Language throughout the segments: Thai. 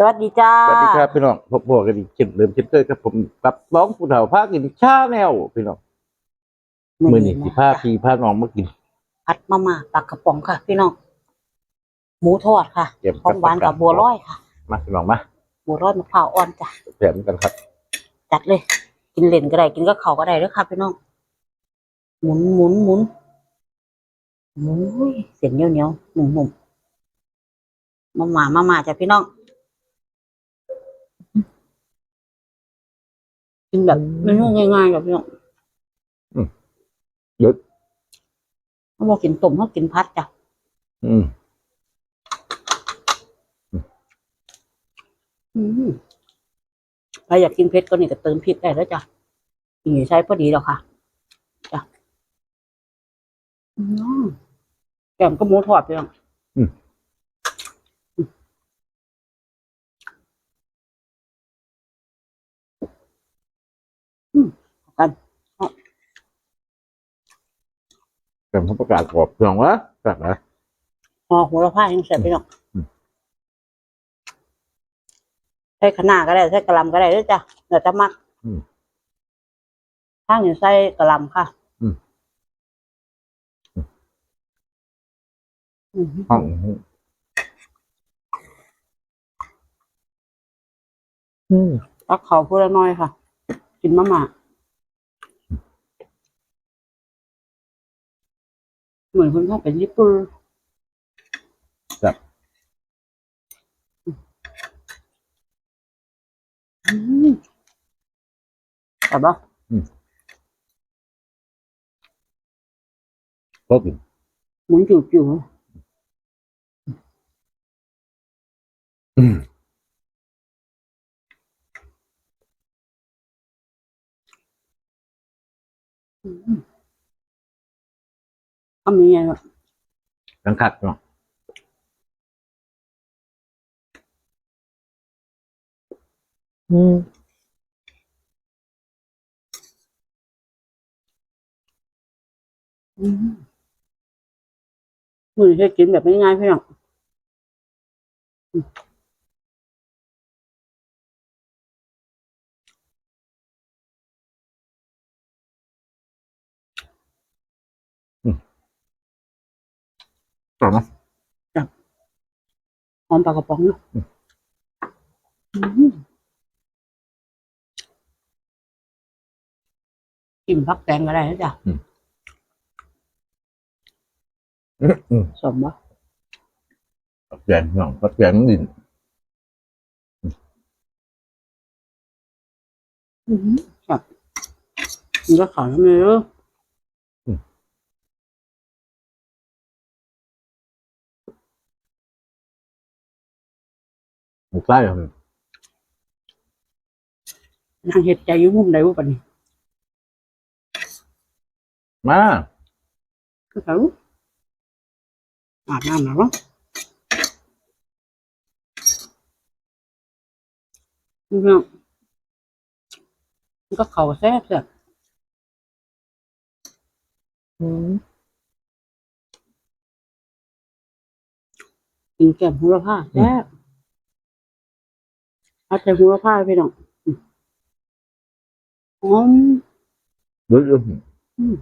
สวัสดีจ้า สวัสดีครับพี่น้องพบพวกกันอีกเช่นเดิมเช่นเคยครับผมกับร้องผู้เฒ่าภาคกินชาแนวพี่น้องมือนี่สิพาพี่พาน้องมากินผัดมาม่าปลากระป๋องค่ะ พี่น้องหมูทอดค่ะเก็บของหวานกับบัวลอยค่ะ มาพี่น้องมาบัวลอยมะพร้าวอ่อนจ้ะแถมกันครับ จัดเลย กินเล่นก็ได้กินก็เขาวก็ได้เด้วยค่ะพี่น้องหมุนหมุนหมุนหมุนอุ้ยเสียงเหนียวเหนียวหนุ่มหนุ่มมาม่ามาม่าจ้ะพี่น้อง กินแบบเมนูง่ายๆแบบพี่น้องเดี๋ยว เขาบอกกินต้มเขากินพัดจ้ะอืมอืมใครอยากกินเผ็ดก็นี่ก็เติมพริกได้แล้วจ้ะนี่ใช้พอดีแล้วค่ะจ้ะอืมแกมก็หมูทอดไปแล้ว อืมเอา กันแถมเขาประกาศขอบพี่น้องวะแบบนะห่อหัวละผ้ายังเสร็จไปหรอกอืมใส่ขนาก็ได้ใส่กระหลำก็ได้ด้วยจ้ะเดี๋ยวจะมักอืมข้างหนึ่งใส่กระหลำค่ะอืมอืมห้องอืมตักเขาพูดละน้อยค่ะ กินมะม่าเหมือนคนชอบเป็นญี่ปุ่นครับอืมแต่บ่ก็กินหมุนจิ๋วอืม อืมทำยังไงวะทั้งคัดพี่น้ออืมอืมมือให้กินแบบง่ายๆพี่น้อง ต่อมาหอมปลากระป๋องเนาะอืมอืมกินพักแตงก็ได้นะจ๊ะอืมอืมสมบ่ปักแกนพี่น้องปักแกนดินอืมครับมันก็ขาวทำไมเออห มูใต้ครับนางเห็ดใจอยุ่มุมใดวุปะนี่มาคือเขาอาบน้ำแล้วเนาะนี่เนาะมันก็เขาแซ่บแซ่บอืมกินแกมหัวละผ้าแซ่บ เอาใจหัวละผ้าไปน้องอืมหอมเดี๋ยวเดี๋ยวอืม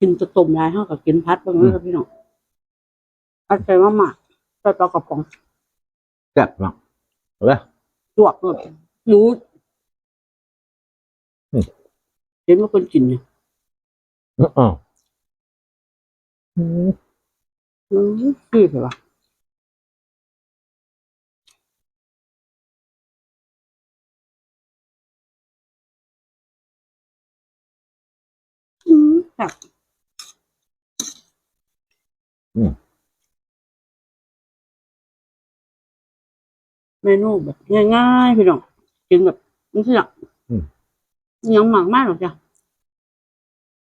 กินจะต้มยายเท่ากับกินพัดบ้างเลยครับพี่น้องพัดใจมากๆใส่ปลากระป๋องแซ่บเนาะเอาละลวกเลยหนูอืมเห็นว่าคนกินเนี่ยอ๋อ อืมอืมคือเหรอวะอืมแบบเมนูแบบง่ายๆพี่น้องกินแบบนี่สิอะยังหมักมากหรอกจ้ะ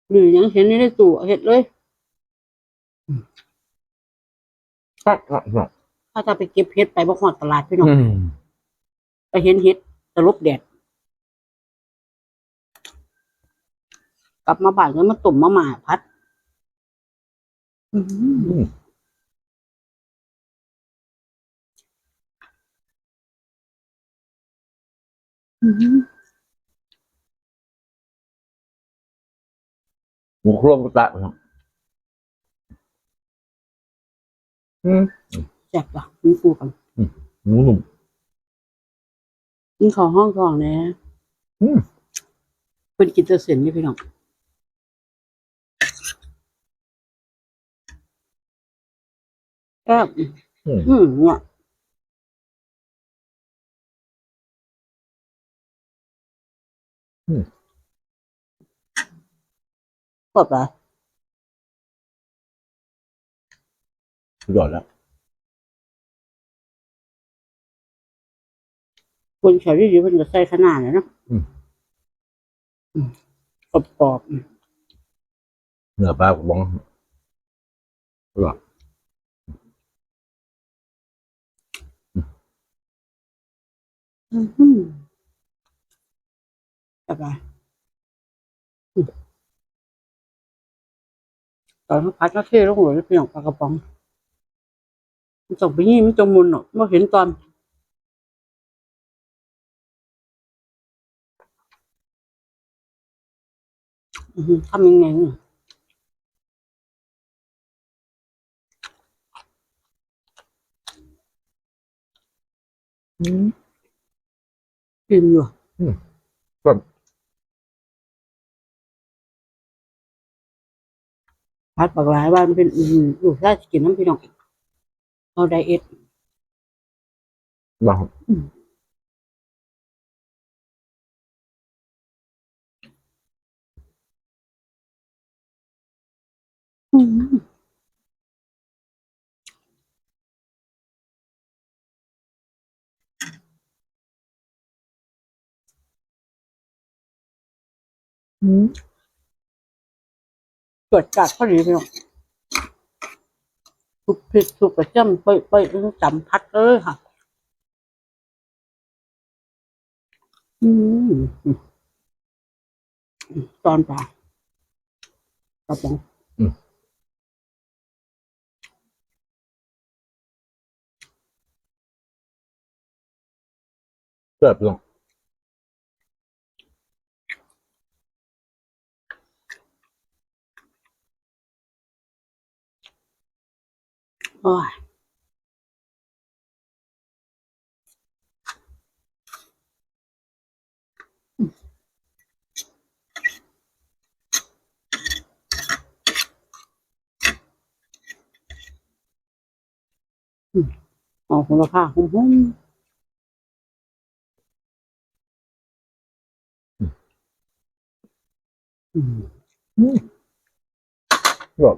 หรือยังเห็นในตู้เห็ดเลย แซ่บครับพี่น้องถ้าจะไปเก็บเห็ดไปบ่ฮอดตลาดพี่น้องอืมไปเห็นเห็ดตะลบแดดกลับมาบ้านก็มาตุ่มมาหม่าพัด อืมอืมอืมหมูครวมกระตะพี่น้อ อืมแซ่บว่ะกินคู่กันหมูหนุ่มกินข้าวห้องทองแหน่อืมเพิ่นกินแต่เส้นนี่พี่น้องแซ่บอืมอืมเนี่ยอืมกรอบอะ สุดยอดแล้ว คนแถวที่อยู่เพิ่นก็ใส่ขนาดแล้วเนาะอืม อืมกรอบกรอบๆอืมเนื้อปลากระบองอร่อยอืมอืมแบบว่าอืมตอนเขาพัดก็เท่ลงหัวเลยพี่น้องปลากระป๋อง มันส่งไปยี่มันจงมุนเนาะไม่เห็นตอนอือหือทำยังไงเนี่ยอืมกินอยู่ก็พัดปากหลายว่ามันเป็นอืมลูกได้กินน้ำพี่น้อง เอาไดเอทบางอืมอืมเกิดจากพอดีพี่น้อ งทุกผิดทุกประจำไปไปจำพัดเลยค่ะ อืมตอนปลากระป๋องเสิร์ฟลง โอ้ยอ๋อคุณภาพหุ่มหุ่มอืมก็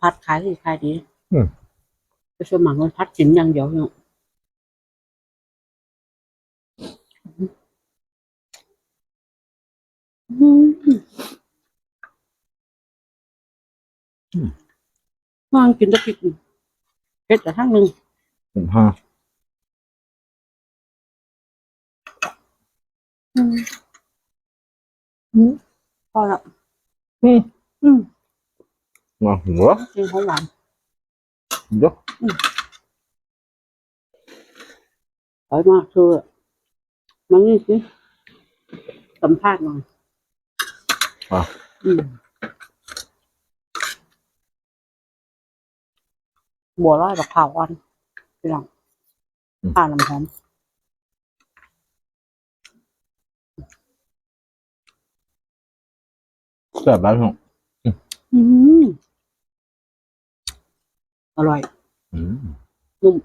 พัดขายดีขายดีอืมไปสมัครมันพัดกินอย่างเดียวเนาะอืมวางกินแตะพริกเผ็ดแต่ทั้งหนึ่งผมห้าอืมอืมพอละอืมอืม มาหัวกินของหวานเยอะอร่อยมากเธอมันนี่สิสัมภาษณ์หน่ อยอะอืมบัวลอยกับข้าวอ่อนพี่น้องข้าวน้ำหอมเสิร์ฟแล้วพี่น้องอืมอร่อย อืมนุ่ม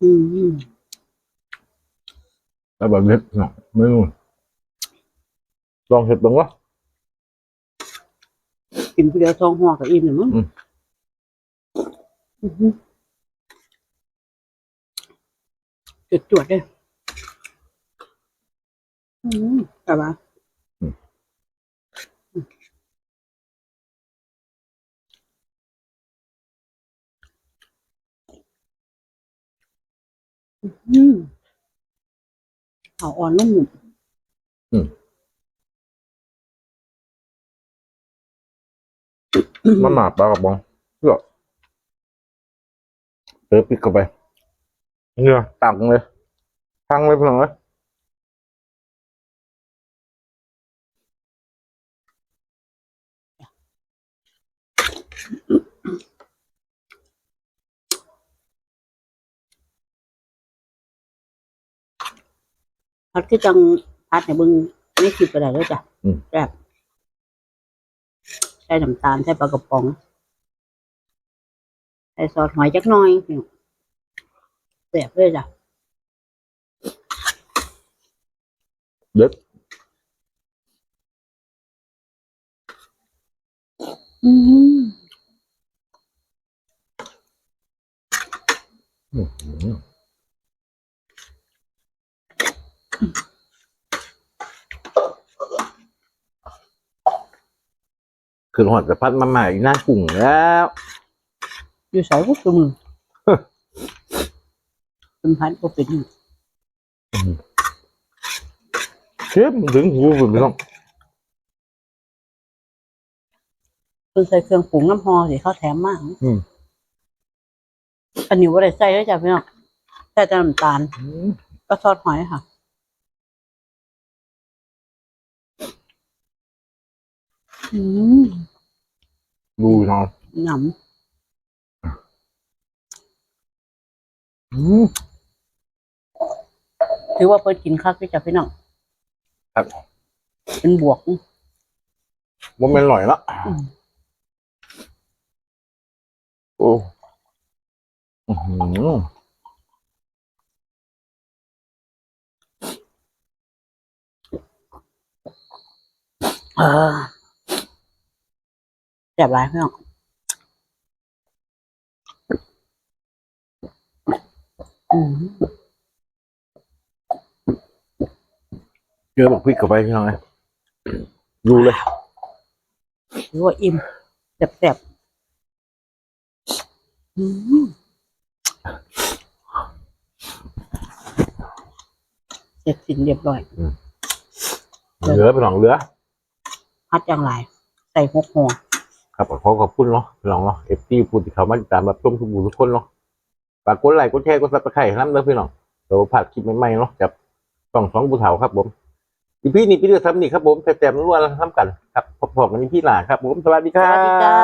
อืมอืมแล้วแบบนี้พี่น้องไม่รู้ลองเห็ดบ้างวะ กินผู้เดียวสองห่อกับอิ่มเลยมั้งอืม อือหือ จุดจวดด้ยอืมอะไรอือืมเอาอ่อนนุ่มหนุบอืมมาหมาบ้ากรบป๋องเพื่อเติมพริกเข้าไป เนี่ยตักเลยทั้งเลยพี่น้องเลยพัดคือจังพัดในเบึงไม่คิดก็ได้เลยจ้ะแซ่บใส่น้ำตาลใส่ปลากระป๋องใส่ซอสหอยจักหน่อย แซ่บเลยจ้ะเด็ดอืมคือหอดจะพัดมาใหม่หน้ากุ้งแล้ว อยู่ใส่พวกตัวมือ เป็นพันก็เป็นเชฟถึงหูผมพี่น้องเป็นใส่เครื่องปรุงน้ำฮอสิเขาแถมมาก อืมอันนี้ว่าได้ใส่แล้วจ้ะพี่น้องใส่แต่น้ำตาลอืมก็ซอสหอยค่ะอืมดูพี่น้องหนอืมำ ถือว่าเปิดกินคักพี่จ้ะพี่น้องครับเป็นบวกว่ามันอร่อยละอืมโอ้อื้อหือเออแซ่บหลายพี่น้องอืม เจอบอกพริกเข้าไปพี่น้องเลยดูเลยถือว่าอิ่มแซ่บๆอืมเสร็จสิ้นเรียบร้อย เหลือพี่น้องเหลือ พัดอย่างไรใส่หกหัวครับขอขอบคุณเนาะพี่น้องเนาะเอฟซีพูดที่เขามาติดตามรับชมทุกบูทุกคนเนาะฝากกดไลค์กดแชร์กดซับสไครต์น้ำเด้อพี่น้องเดี๋ยวผ่านคลิปใหม่ๆเนาะกับสองสองบูเถาครับผมอี พี่นี่พี่เดือดทำนี่ครับผมแต่แต่มรัวๆทำกันครับพบๆกันอีพี่หนาครับผมสวัสดีครับวัสดีจ้า